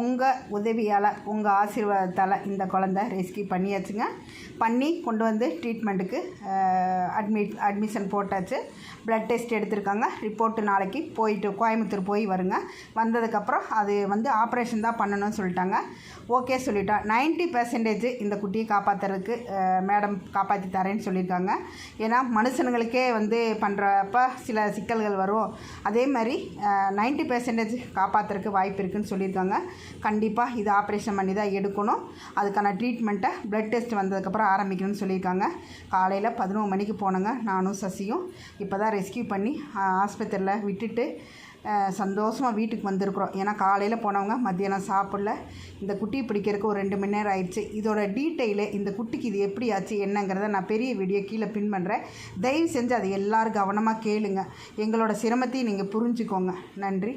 உங்கள் உதவியால் உங்கள் ஆசீர்வாதத்தால் இந்த குழந்த ரெஸ்கியூ பண்ணியாச்சுங்க. பண்ணி கொண்டு வந்து ட்ரீட்மெண்ட்டுக்கு அட்மிட் அட்மிஷன் போட்டாச்சு. ப்ளட் டெஸ்ட் எடுத்திருக்காங்க. ரிப்போர்ட்டு நாளைக்கு போயிட்டு கோயம்புத்தூர் போய் வருங்க. வந்ததுக்கப்புறம் அது வந்து ஆப்ரேஷன் தான் பண்ணணும்னு சொல்லிட்டாங்க. ஓகே சொல்லிட்டோம் நைன்ட்டி பர்சன்டேஜ் இந்த குட்டியை காப்பாற்றுறதுக்கு மேடம் காப்பாற்றி தரேன்னு சொல்லியிருக்காங்க. ஏன்னா மனுஷனுங்களுக்கே வந்து பண்ணுறப்ப சில சிக்கல்கள் வரும். அதே மாதிரி நைன்ட்டி பர்சன்டேஜ் காப்பாற்றுறதுக்கு வாய்ப்பு இருக்குதுன்னு சொல்லியிருக்காங்க. சொல்லியிருக்காங்க கண்டிப்பாக இது ஆப்ரேஷன் பண்ணி தான் எடுக்கணும். அதுக்கான ட்ரீட்மெண்ட்டை ப்ளட் டெஸ்ட் வந்ததுக்கப்புறம் ஆரம்பிக்கணும்னு சொல்லியிருக்காங்க. காலையில் பதினோரு மணிக்கு போனோங்க நானும் சசியும். இப்போ தான் ரெஸ்கியூ பண்ணி ஆஸ்பத்திரியில் விட்டுட்டு சந்தோஷமாக வீட்டுக்கு வந்திருக்கிறோம். ஏன்னா காலையில் போனவங்க மத்தியானம் சாப்பிடல. இந்த குட்டி பிடிக்கிறதுக்கு ஒரு ரெண்டு மணி நேரம் ஆயிடுச்சு. இதோட டீட்டெயிலு இந்த குட்டிக்கு இது எப்படி ஆச்சு என்னங்கிறத நான் பெரிய வீடியோ கீழே பின் பண்ணுறேன் தயவு செஞ்சு அதை எல்லோரும் கவனமாக கேளுங்க. எங்களோட சிரமத்தையும் நீங்கள் புரிஞ்சுக்கோங்க. நன்றி.